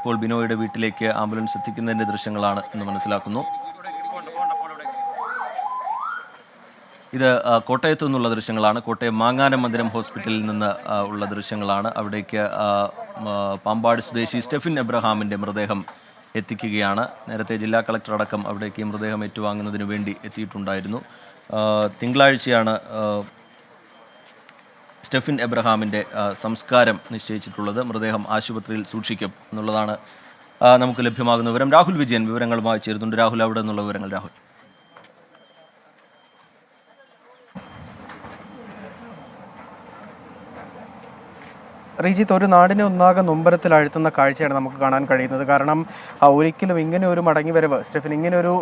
ഇപ്പോൾ ബിനോയുടെ വീട്ടിലേക്ക് ആംബുലൻസ് എത്തിക്കുന്നതിന്റെ ദൃശ്യങ്ങളാണ് എന്ന് മനസ്സിലാക്കുന്നു. ഇത് കോട്ടയത്തു നിന്നുള്ള ദൃശ്യങ്ങളാണ്. കോട്ടയം മാങ്ങാനം മന്ദിരം ഹോസ്പിറ്റലിൽ നിന്ന് ഉള്ള ദൃശ്യങ്ങളാണ്. അവിടേക്ക് പാമ്പാട് സ്വദേശി സ്റ്റെഫിൻ എബ്രഹാമിന്റെ മൃതദേഹം എത്തിക്കുകയാണ്. നേരത്തെ ജില്ലാ കളക്ടർ അടക്കം അവിടേക്ക് മൃതദേഹം ഏറ്റുവാങ്ങുന്നതിന് വേണ്ടി എത്തിയിട്ടുണ്ടായിരുന്നു. തിങ്കളാഴ്ചയാണ് സ്റ്റെഫിൻ എബ്രഹാമിന്റെ സംസ്കാരം നിശ്ചയിച്ചിട്ടുള്ളത് മൃതദേഹം ആശുപത്രിയിൽ സൂക്ഷിക്കും എന്നുള്ളതാണ് നമുക്ക് ലഭ്യമാകുന്ന വിവരം. രാഹുൽ വിജയൻ വിവരങ്ങളുമായി ചേരുന്നുണ്ട്. രാഹുൽ അവിടെ നിന്നുള്ള വിവരങ്ങൾ രാഹുൽ. റീജിത്ത് ഒരു നാടിനെ ഒന്നാകെ നൊമ്പരത്തിൽ അഴുത്തുന്ന കാഴ്ചയാണ് നമുക്ക് കാണാൻ കഴിയുന്നത്. കാരണം ഒരിക്കലും ഇങ്ങനെ ഒരു മടങ്ങി വരവ് സ്റ്റെഫിൻ ഇങ്ങനെ ഒരു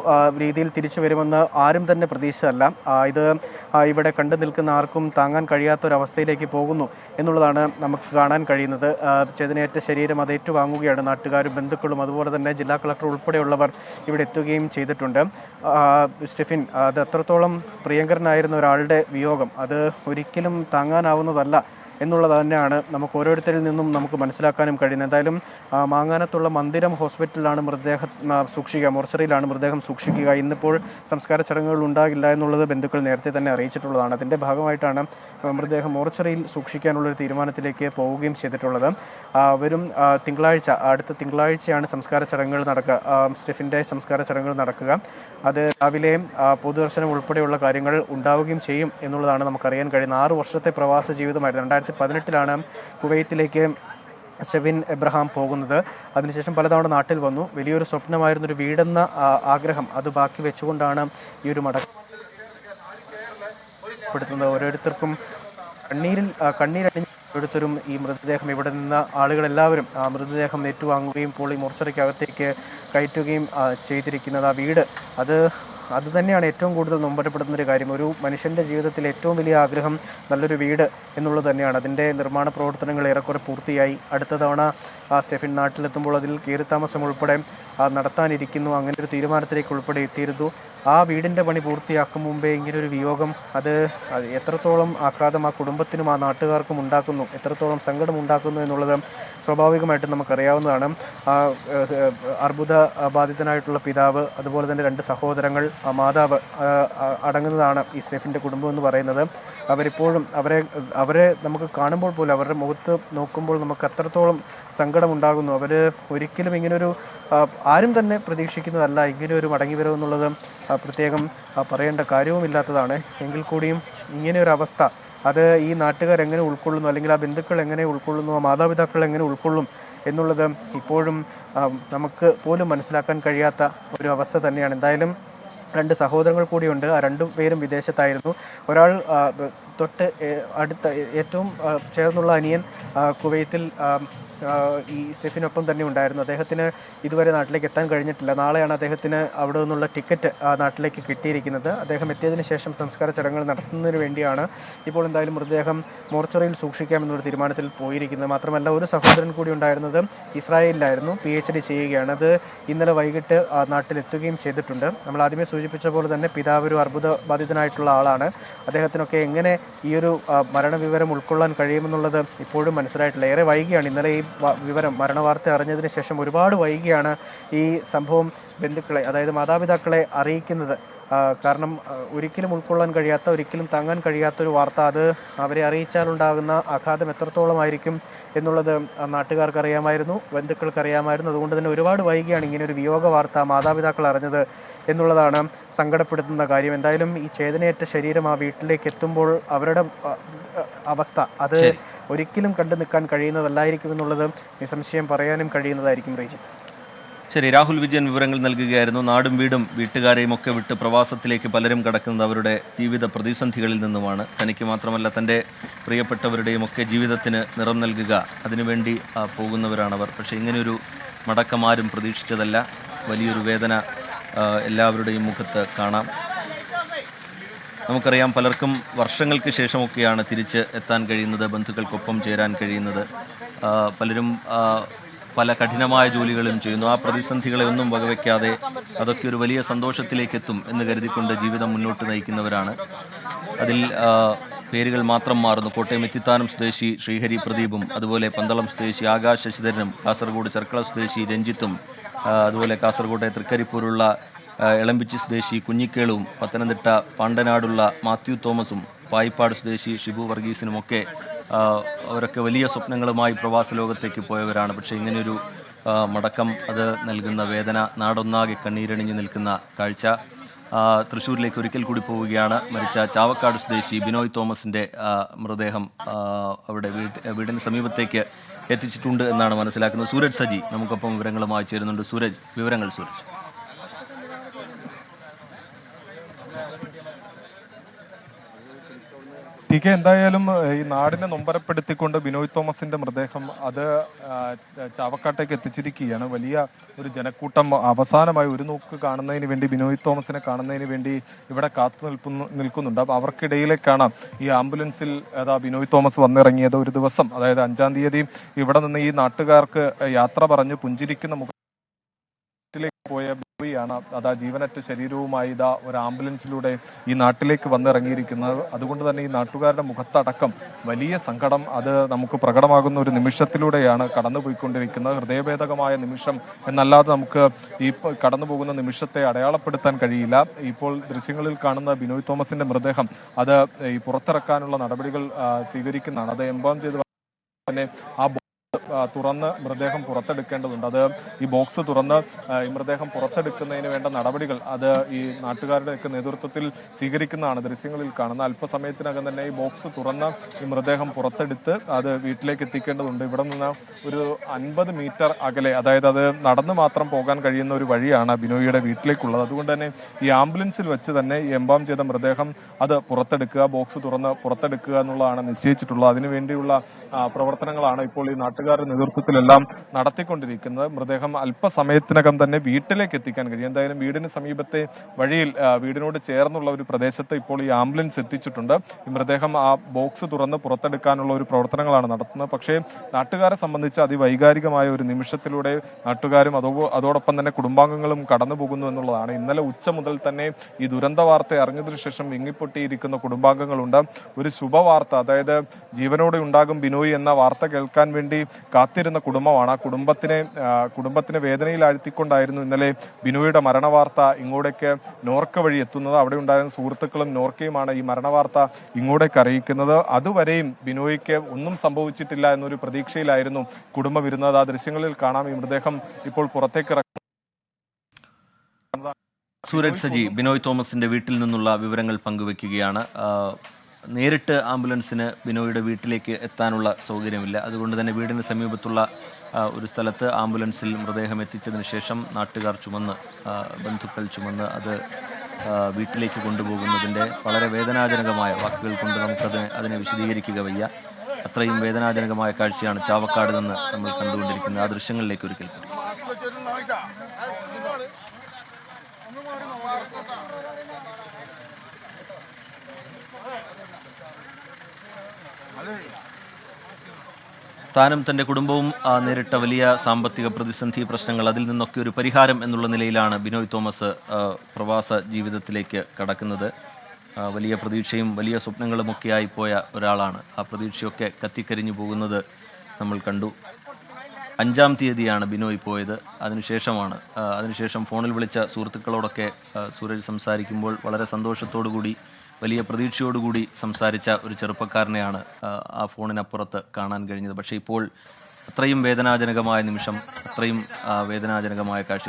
രീതിയിൽ തിരിച്ചു വരുമെന്ന് ആരും തന്നെ പ്രതീക്ഷിച്ചതല്ല. ഇത് ഇവിടെ കണ്ടു നിൽക്കുന്ന ആർക്കും താങ്ങാൻ കഴിയാത്ത ഒരു അവസ്ഥയിലേക്ക് പോകുന്നു എന്നുള്ളതാണ് നമുക്ക് കാണാൻ കഴിയുന്നത്. ചേതനേറ്റ ശരീരം അത് ഏറ്റുവാങ്ങുകയാണ്. നാട്ടുകാരും ബന്ധുക്കളും അതുപോലെ തന്നെ ജില്ലാ കളക്ടർ ഉൾപ്പെടെയുള്ളവർ ഇവിടെ എത്തുകയും ചെയ്തിട്ടുണ്ട്. സ്റ്റെഫിൻ അത് എത്രത്തോളം പ്രിയങ്കരനായിരുന്ന ഒരാളുടെ വിയോഗം അത് ഒരിക്കലും താങ്ങാനാവുന്നതല്ല. എന്നുള്ളത് തന്നെയാണ് നമുക്ക് ഓരോരുത്തരിൽ നിന്നും നമുക്ക് മനസ്സിലാക്കാനും കഴിയുന്നത്. എന്തായാലും മാങ്ങാനത്തുള്ള മന്ദിരം ഹോസ്പിറ്റലിലാണ് മൃതദേഹം സൂക്ഷിക്കുക മോർച്ചറിയിലാണ് മൃതദേഹം സൂക്ഷിക്കുക. ഇന്നിപ്പോൾ സംസ്കാര ചടങ്ങുകൾ ഉണ്ടാകില്ല എന്നുള്ളത് ബന്ധുക്കൾ നേരത്തെ തന്നെ അറിയിച്ചിട്ടുള്ളതാണ്. അതിന്റെ ഭാഗമായിട്ടാണ് മൃതദേഹം മോർച്ചറിയിൽ സൂക്ഷിക്കാനുള്ള ഒരു തീരുമാനത്തിലേക്ക് പോവുകയും ചെയ്തിട്ടുള്ളത്. വരും തിങ്കളാഴ്ച അടുത്ത തിങ്കളാഴ്ചയാണ് സംസ്കാര ചടങ്ങുകൾ നടക്കുക സ്റ്റെഫിന്റെ സംസ്കാര ചടങ്ങുകൾ നടക്കുക. അത് രാവിലെ പൊതുദർശനം ഉൾപ്പെടെയുള്ള കാര്യങ്ങൾ ഉണ്ടാവുകയും ചെയ്യും എന്നുള്ളതാണ് നമുക്കറിയാൻ കഴിയുന്നത്. ആറ് വർഷത്തെ പ്രവാസ ജീവിതമായിരുന്നു. രണ്ടായിരത്തി പതിനെട്ടിലാണ് കുവൈത്തിലേക്ക് സ്റ്റെവിൻ എബ്രഹാം പോകുന്നത്. അതിനുശേഷം പലതവണ നാട്ടിൽ വന്നു. വലിയൊരു സ്വപ്നമായിരുന്ന ഒരു വീടെന്ന ആഗ്രഹം അത് ബാക്കി വെച്ചുകൊണ്ടാണ് ഈ ഒരു മടക്ക പെടുത്തുന്നത് ഓരോരുത്തർക്കും കണ്ണീരിൽ ആ, കണ്ണീരണിഞ്ഞ് ഓരോരുത്തരും ഈ മൃതദേഹം ഇവിടെ നിന്ന് ആളുകളെല്ലാവരും ആ മൃതദേഹം ഏറ്റുവാങ്ങുകയും പോളി ഈ മോർച്ചറിക്കകത്തേക്ക് കയറ്റുകയും ചെയ്തിരിക്കുന്നത് ആ വീട്. അത് അത് തന്നെയാണ് ഏറ്റവും കൂടുതൽ നൊമ്പരപ്പെടുന്ന ഒരു കാര്യം. ഒരു മനുഷ്യന്റെ ജീവിതത്തിൽ ഏറ്റവും വലിയ ആഗ്രഹം നല്ലൊരു വീട് എന്നുള്ളത് തന്നെയാണ്. അതിന്റെ നിർമ്മാണ പ്രവർത്തനങ്ങൾ ഏറെക്കുറെ പൂർത്തിയായി. അടുത്ത തവണ ആ സ്റ്റെഫിൻ നാട്ടിലെത്തുമ്പോൾ അതിൽ കീറിത്താമസം ഉൾപ്പെടെ നടത്താനിരിക്കുന്നു. അങ്ങനെ ഒരു തീരുമാനത്തിലേക്ക് ഉൾപ്പെടെ എത്തിയിരുന്നു. ആ വീടിന്റെ പണി പൂർത്തിയാക്കും മുമ്പേ ഇങ്ങനെ ഒരു വിയോഗം അത് എത്രത്തോളം ആഘാതം ആ കുടുംബത്തിനും ആ നാട്ടുകാർക്കും ഉണ്ടാക്കുന്നു എത്രത്തോളം സങ്കടം ഉണ്ടാക്കുന്നു എന്നുള്ളത് സ്വാഭാവികമായിട്ടും നമുക്കറിയാവുന്നതാണ്. ആ അർബുദ ബാധിതനായിട്ടുള്ള പിതാവ് അതുപോലെ തന്നെ രണ്ട് സഹോദരങ്ങൾ ആ മാതാവ് അടങ്ങുന്നതാണ് ഈ സ്റ്റെഫിന്റെ കുടുംബം എന്ന് പറയുന്നത്. അവരിപ്പോഴും അവരെ അവരെ നമുക്ക് കാണുമ്പോൾ പോലും അവരുടെ മുഖത്ത് നോക്കുമ്പോൾ നമുക്ക് അത്രത്തോളം സങ്കടമുണ്ടാകുന്നു. അവർ ഒരിക്കലും ഇങ്ങനൊരു ആരും തന്നെ പ്രതീക്ഷിക്കുന്നതല്ല. ഇങ്ങനെ ഒരു മടങ്ങിവരവ് എന്നുള്ളത് പ്രത്യേകം പറയേണ്ട കാര്യവുമില്ലാത്തതാണ്. എങ്കിൽ കൂടിയും ഇങ്ങനെ ഒരു അവസ്ഥ അത് ഈ നാട്ടുകാർ എങ്ങനെ ഉൾക്കൊള്ളുന്നു അല്ലെങ്കിൽ ആ ബന്ധുക്കൾ എങ്ങനെ ഉൾക്കൊള്ളുന്നു ആ മാതാപിതാക്കൾ എങ്ങനെ ഉൾക്കൊള്ളും എന്നുള്ളത് ഇപ്പോഴും നമുക്ക് പോലും മനസ്സിലാക്കാൻ കഴിയാത്ത ഒരു അവസ്ഥ തന്നെയാണ്. എന്തായാലും രണ്ട് സഹോദരങ്ങൾ കൂടിയുണ്ട്. ആ രണ്ടു പേരും വിദേശത്തായിരുന്നു. ഒരാൾ തൊട്ട് അടുത്ത ഏറ്റവും ചേർന്നുള്ള അനിയൻ കുവൈത്തിൽ ഈ സ്റ്റെഫിനൊപ്പം തന്നെ ഉണ്ടായിരുന്നു. അദ്ദേഹത്തിന് ഇതുവരെ നാട്ടിലേക്ക് എത്താൻ കഴിഞ്ഞിട്ടില്ല. നാളെയാണ് അദ്ദേഹത്തിന് അവിടെ നിന്നുള്ള ടിക്കറ്റ് നാട്ടിലേക്ക് കിട്ടിയിരിക്കുന്നത്. അദ്ദേഹം എത്തിയതിന് ശേഷം സംസ്കാര ചടങ്ങുകൾ നടത്തുന്നതിന് വേണ്ടിയാണ് ഇപ്പോൾ എന്തായാലും മൃതദേഹം മോർച്ചറിയിൽ സൂക്ഷിക്കാമെന്നൊരു തീരുമാനത്തിൽ പോയിരിക്കുന്നത്. മാത്രമല്ല ഒരു സഹോദരൻ കൂടി ഉണ്ടായിരുന്നത് ഇസ്രായേലിലായിരുന്നു. പി എച്ച് ഡി ചെയ്യുകയാണ്. അത് ഇന്നലെ വൈകിട്ട് നാട്ടിലെത്തുകയും ചെയ്തിട്ടുണ്ട്. നമ്മൾ ആദ്യമേ സൂചിപ്പിച്ച പോലെ തന്നെ പിതാവ് ഒരു അർബുദ ബാധിതനായിട്ടുള്ള ആളാണ്. അദ്ദേഹത്തിനൊക്കെ എങ്ങനെ ഈ ഒരു മരണ മരണവിവരം ഉൾക്കൊള്ളാൻ കഴിയുമെന്നുള്ളത് ഇപ്പോഴും മനസ്സിലായിട്ടില്ല. ഏറെ വൈകിയാണ് ഇന്നലെ ഈ വിവരം മരണവാർത്ത അറിഞ്ഞതിന് ശേഷം ഒരുപാട് വൈകിയാണ് ഈ സംഭവം ബന്ധുക്കളെ അതായത് മാതാപിതാക്കളെ അറിയിക്കുന്നത്. കാരണം ഒരിക്കലും ഉൾക്കൊള്ളാൻ കഴിയാത്ത ഒരിക്കലും താങ്ങാൻ കഴിയാത്ത ഒരു വാർത്ത അത് അവരെ അറിയിച്ചാലുണ്ടാകുന്ന ആഘാതം എത്രത്തോളമായിരിക്കും എന്നുള്ളത് നാട്ടുകാർക്ക് അറിയാമായിരുന്നു ബന്ധുക്കൾക്ക് അറിയാമായിരുന്നു. അതുകൊണ്ട് തന്നെ ഒരുപാട് വൈകിയാണ് ഇങ്ങനെ ഒരു വിയോഗ വാർത്ത മാതാപിതാക്കൾ അറിഞ്ഞത് എന്നുള്ളതാണ് സങ്കടപ്പെടുത്തുന്ന കാര്യം. എന്തായാലും ഈ ചേതനയേറ്റ ശരീരം ആ വീട്ടിലേക്ക് എത്തുമ്പോൾ അവരുടെ അവസ്ഥ അത് ഒരിക്കലും കണ്ടു നിൽക്കാൻ കഴിയുന്നതല്ലായിരിക്കും എന്നുള്ളത് നിസ്സംശയം പറയാനും കഴിയുന്നതായിരിക്കും റീജിത്ത്. ശരി രാഹുൽ വിജയൻ വിവരങ്ങൾ നൽകുകയായിരുന്നു. നാടും വീടും വീട്ടുകാരെയും ഒക്കെ വിട്ട് പ്രവാസത്തിലേക്ക് പലരും കടക്കുന്നത് അവരുടെ ജീവിത പ്രതിസന്ധികളിൽ നിന്നുമാണ്. തനിക്ക് മാത്രമല്ല തന്റെ പ്രിയപ്പെട്ടവരുടെയും ഒക്കെ ജീവിതത്തിന് നിറം നൽകുക. അതിനുവേണ്ടി പോകുന്നവരാണവർ. പക്ഷേ ഇങ്ങനെയൊരു മടക്കം ആരും പ്രതീക്ഷിച്ചതല്ല. വലിയൊരു വേദന എല്ലാവരുടെയും മുഖത്ത് കാണാം. നമുക്കറിയാം പലർക്കും വർഷങ്ങൾക്ക് ശേഷമൊക്കെയാണ് തിരിച്ച് എത്താൻ കഴിയുന്നത് ബന്ധുക്കൾക്കൊപ്പം ചേരാൻ കഴിയുന്നത്. പലരും പല കഠിനമായ ജോലികളും ചെയ്യുന്നു. ആ പ്രതിസന്ധികളെ ഒന്നും വകവയ്ക്കാതെ അതൊക്കെ ഒരു വലിയ സന്തോഷത്തിലേക്ക് എത്തും എന്ന് കരുതിക്കൊണ്ട് ജീവിതം മുന്നോട്ട് നയിക്കുന്നവരാണ്. അതിൽ പേരുകൾ മാത്രം മാറുന്നു. കോട്ടയം എത്തിത്താനം സ്വദേശി ശ്രീഹരി പ്രദീപും അതുപോലെ പന്തളം സ്വദേശി ആകാശ് ശശിധരനും കാസർഗോഡ് ചെർക്കള സ്വദേശി രഞ്ജിത്തും അതുപോലെ കാസർഗോട്ടെ തൃക്കരിപ്പൂരുള്ള എളമ്പിച്ചി സ്വദേശി കുഞ്ഞിക്കേളുവും പത്തനംതിട്ട പാണ്ടനാടുള്ള മാത്യു തോമസും പായിപ്പാട് സ്വദേശി ഷിബു വർഗീസിനുമൊക്കെ അവരൊക്കെ വലിയ സ്വപ്നങ്ങളുമായി പ്രവാസ ലോകത്തേക്ക് പോയവരാണ്. പക്ഷേ ഇങ്ങനെയൊരു മടക്കം അത് നൽകുന്ന വേദന നാടൊന്നാകെ കണ്ണീരണിഞ്ഞു നിൽക്കുന്ന കാഴ്ച. തൃശ്ശൂരിലേക്ക് ഒരിക്കൽ കൂടി പോവുകയാണ്. മരിച്ച ചാവക്കാട് സ്വദേശി ബിനോയ് തോമസിന്റെ മൃതദേഹം അവിടെ വീട്ടിന് സമീപത്തേക്ക് എത്തിച്ചിട്ടുണ്ട് എന്നാണ് മനസ്സിലാക്കുന്നത്. സൂരജ് സജി നമുക്കൊപ്പം വിവരങ്ങളുമായി ചേരുന്നുണ്ട്. സൂരജ് വിവരങ്ങൾ സൂരജ്. ടി കെ എന്തായാലും ഈ നാടിനെ നൊമ്പരപ്പെടുത്തിക്കൊണ്ട് ബിനോയ് തോമസിന്റെ മൃതദേഹം അത് ചാവക്കാട്ടേക്ക് എത്തിച്ചിരിക്കുകയാണ്. വലിയ ഒരു ജനക്കൂട്ടം അവസാനമായി ഒരു നോക്ക് കാണുന്നതിന് വേണ്ടി ബിനോയ് തോമസിനെ കാണുന്നതിന് വേണ്ടി ഇവിടെ കാത്തു നിൽക്കുന്നു നിൽക്കുന്നുണ്ട്. അപ്പോൾ അവർക്കിടയിലേക്കാണ് ഈ ആംബുലൻസിൽ അതാ ബിനോയ് തോമസ് വന്നിറങ്ങിയത് ഒരു ദിവസം. അതായത് അഞ്ചാം തീയതി ഇവിടെ നിന്ന് ഈ നാട്ടുകാർക്ക് യാത്ര പറഞ്ഞ് പുഞ്ചിരിക്കുന്ന പോയ ബോബിയാണ് അതാ ജീവനറ്റ ശരീരവുമായി ഇതാ ഒരു ആംബുലൻസിലൂടെ ഈ നാട്ടിലേക്ക് വന്നിറങ്ങിയിരിക്കുന്നത്. അതുകൊണ്ട് തന്നെ ഈ നാട്ടുകാരുടെ മുഖത്തടക്കം വലിയ സങ്കടം അത് നമുക്ക് പ്രകടമാകുന്ന ഒരു നിമിഷത്തിലൂടെയാണ് കടന്നുപോയിക്കൊണ്ടിരിക്കുന്നത്. ഹൃദയഭേദകമായ നിമിഷം എന്നല്ലാതെ നമുക്ക് ഈ കടന്നുപോകുന്ന നിമിഷത്തെ അടയാളപ്പെടുത്താൻ കഴിയില്ല. ഇപ്പോൾ ദൃശ്യങ്ങളിൽ കാണുന്ന ബിനോയ് തോമസിന്റെ മൃതദേഹം അത് ഈ പുറത്തിറക്കാനുള്ള നടപടികൾ സ്വീകരിക്കുന്നതാണ്. അത് എംബാം ചെയ്ത് തന്നെ ആ, തുറന്ന് മൃതദേഹം പുറത്തെടുക്കേണ്ടതുണ്ട്. അത് ഈ ബോക്സ് തുറന്ന് ഈ മൃതദേഹം പുറത്തെടുക്കുന്നതിന് വേണ്ട നടപടികൾ അത് ഈ നാട്ടുകാരുടെയൊക്കെ നേതൃത്വത്തിൽ സ്വീകരിക്കുന്നതാണ് ദൃശ്യങ്ങളിൽ കാണുന്ന അല്പസമയത്തിനകം തന്നെ ഈ ബോക്സ് തുറന്ന് ഈ മൃതദേഹം പുറത്തെടുത്ത് അത് വീട്ടിലേക്ക് എത്തിക്കേണ്ടതുണ്ട്. ഇവിടെ നിന്ന് ഒരു അൻപത് മീറ്റർ അകലെ അതായത് അത് നടന്നു മാത്രം പോകാൻ കഴിയുന്ന ഒരു വഴിയാണ് ബിനോയിയുടെ വീട്ടിലേക്കുള്ളത്. അതുകൊണ്ട് തന്നെ ഈ ആംബുലൻസിൽ വെച്ച് തന്നെ ഈ എംബാം ചെയ്ത മൃതദേഹം അത് പുറത്തെടുക്കുക ബോക്സ് തുറന്ന് പുറത്തെടുക്കുക എന്നുള്ളതാണ് നിശ്ചയിച്ചിട്ടുള്ളത്. അതിനുവേണ്ടിയുള്ള പ്രവർത്തനങ്ങളാണ് ഇപ്പോൾ ഈ നാട്ടുകാരുടെ നേതൃത്വത്തിലെല്ലാം നടത്തിക്കൊണ്ടിരിക്കുന്നത്. മൃതദേഹം അല്പസമയത്തിനകം തന്നെ വീട്ടിലേക്ക് എത്തിക്കാൻ കഴിയും. എന്തായാലും വീടിന് സമീപത്തെ വഴിയിൽ വീടിനോട് ചേർന്നുള്ള ഒരു പ്രദേശത്ത് ഇപ്പോൾ ഈ ആംബുലൻസ് എത്തിച്ചിട്ടുണ്ട്. ഈ മൃതദേഹം ആ ബോക്സ് തുറന്ന് പുറത്തെടുക്കാനുള്ള ഒരു പ്രവർത്തനങ്ങളാണ് നടത്തുന്നത്. പക്ഷേ നാട്ടുകാരെ സംബന്ധിച്ച് അതിവൈകാരികമായ ഒരു നിമിഷത്തിലൂടെ നാട്ടുകാരും അതോ അതോടൊപ്പം തന്നെ കുടുംബാംഗങ്ങളും കടന്നു പോകുന്നു എന്നുള്ളതാണ്. ഇന്നലെ ഉച്ച മുതൽ തന്നെ ഈ ദുരന്ത വാർത്ത അറിഞ്ഞതിനു ശേഷം വിങ്ങിപ്പൊട്ടിയിരിക്കുന്ന കുടുംബാംഗങ്ങളുണ്ട്. ഒരു ശുഭവാർത്ത അതായത് ജീവനോടെ ഉണ്ടാകും ബിനോയ് എന്ന വാർത്ത കേൾക്കാൻ വേണ്ടി കാത്തിരുന്ന കുടുംബമാണ്. ആ കുടുംബത്തിനെ കുടുംബത്തിനെ വേദനയിൽ ആഴ്ത്തിക്കൊണ്ടായിരുന്നു ഇന്നലെ ബിനോയുടെ മരണവാർത്ത ഇങ്ങോട്ടേക്ക് നോർക്ക വഴി എത്തുന്നത്. അവിടെ ഉണ്ടായിരുന്ന സുഹൃത്തുക്കളും നോർക്കയുമാണ് ഈ മരണവാർത്ത ഇങ്ങോട്ടേക്ക് അറിയിക്കുന്നത്. അതുവരെയും ബിനോയ്ക്ക് ഒന്നും സംഭവിച്ചിട്ടില്ല എന്നൊരു പ്രതീക്ഷയിലായിരുന്നു കുടുംബം ഇരുന്നത്. ആ ദൃശ്യങ്ങളിൽ കാണാം. ഈ മൃതദേഹം ഇപ്പോൾ പുറത്തേക്ക് സൂരജ് സജി ബിനോയ് തോമസിന്റെ വീട്ടിൽ നിന്നുള്ള വിവരങ്ങൾ പങ്കുവെക്കുകയാണ്. നേരിട്ട് ആംബുലൻസിന് ബിനോയുടെ വീട്ടിലേക്ക് എത്താനുള്ള സൗകര്യമില്ല. അതുകൊണ്ട് തന്നെ വീടിന് സമീപത്തുള്ള ഒരു സ്ഥലത്ത് ആംബുലൻസിൽ മൃതദേഹം എത്തിച്ചതിന് ശേഷം നാട്ടുകാർ ചുമന്ന് ബന്ധുക്കൾ ചുമന്ന് അത് വീട്ടിലേക്ക് കൊണ്ടുപോകുന്നതിന്റെ വളരെ വേദനാജനകമായ വാക്കുകൾ കൊണ്ട് നമുക്കതിനെ അതിനെ വിശദീകരിക്കുക വയ്യ. അത്രയും വേദനാജനകമായ കാഴ്ചയാണ് ചാവക്കാട് നിന്ന് നമ്മൾ കണ്ടുകൊണ്ടിരിക്കുന്നത്. ആ ദൃശ്യങ്ങളിലേക്ക് ഒരിക്കൽ കൂടി താനും തന്റെ കുടുംബവും നേരിട്ട വലിയ സാമ്പത്തിക പ്രതിസന്ധി പ്രശ്നങ്ങൾ അതിൽ നിന്നൊക്കെ ഒരു പരിഹാരം എന്നുള്ള നിലയിലാണ് ബിനോയ് തോമസ് പ്രവാസ ജീവിതത്തിലേക്ക് കടക്കുന്നത്. വലിയ പ്രതീക്ഷയും വലിയ സ്വപ്നങ്ങളുമൊക്കെയായി പോയ ഒരാളാണ്. ആ പ്രതീക്ഷയൊക്കെ കത്തിക്കരിഞ്ഞു പോകുന്നത് നമ്മൾ കണ്ടു. അഞ്ചാം തീയതിയാണ് ബിനോയ് പോയത്. അതിനുശേഷമാണ് അതിനുശേഷം ഫോണിൽ വിളിച്ച സുഹൃത്തുക്കളോടൊക്കെ സൂരജ് സംസാരിക്കുമ്പോൾ വളരെ സന്തോഷത്തോടു കൂടി വലിയ പ്രതീക്ഷയോടുകൂടി സംസാരിച്ച ഒരു ചെറുപ്പക്കാരനെയാണ് ആ, ഫോണിനപ്പുറത്ത് കാണാൻ കഴിഞ്ഞത്. പക്ഷേ ഇപ്പോൾ അത്രയും വേദനാജനകമായ നിമിഷം അത്രയും വേദനാജനകമായ കാഴ്ച